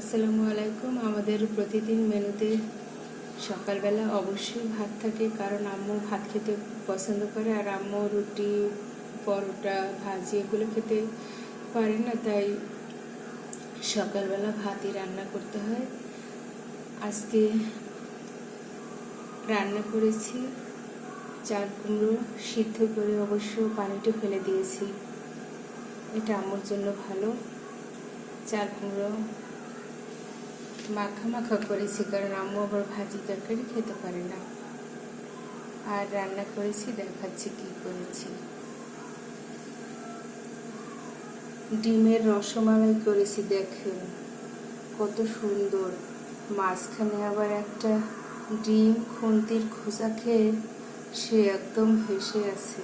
আসসালামু আলাইকুম। আমাদের প্রতিদিন মেনুতে সকালবেলা অবশ্যই ভাত থাকে, কারণ আম্মু ভাত খেতে পছন্দ করে আর আম্মু রুটি, পরোটা, ভাজি এগুলো খেতে পারে না, তাই সকালবেলা ভাতই রান্না করতে হয়। আজকে রান্না করেছি চাল কুমড়ো সিদ্ধ করে অবশ্য পানিটা ফেলে দিয়েছি। এটা আমার জন্য ভালো। চাল কুমড়ো মাখা মাখা করেছি, কারণ আম্মু আবার ভাজি তরকারি খেতে পারে না। আর রান্না করেছি, দেখাচ্ছি কি করেছি। ডিমের রসমালাই করেছি, দেখেন, কত সুন্দর। মাঝখানে আবার একটা ডিম খুন্তির খোসা খেয়ে সে একদম ভেসে আছে।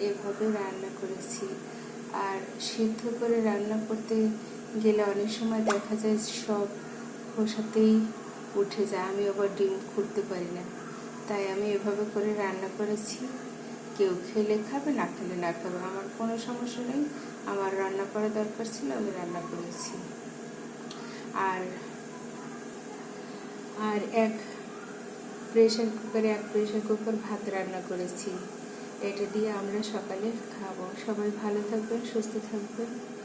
এভাবে রান্না করেছি। আর সিদ্ধ করে রান্না করতে গেলে অনেক সময় দেখা যায় সব খোসাতেই উঠে যায়। আমি আবার ডিম খুঁড়তে পারি না। তাই আমি এভাবে করে রান্না করেছি। কেউ খেলে খাবে, না খেলে না খাবে। আমার কোনো সমস্যা নেই। আমার রান্না করা দরকার ছিল, আমি রান্না করেছি। আর আর এক প্রেশার কুকারে এক প্রেশার কুকার ভাত রান্না করেছি। এটা দিয়ে আমরা সকালে খাব। সবাই ভালো থাকবেন, সুস্থ থাকবেন।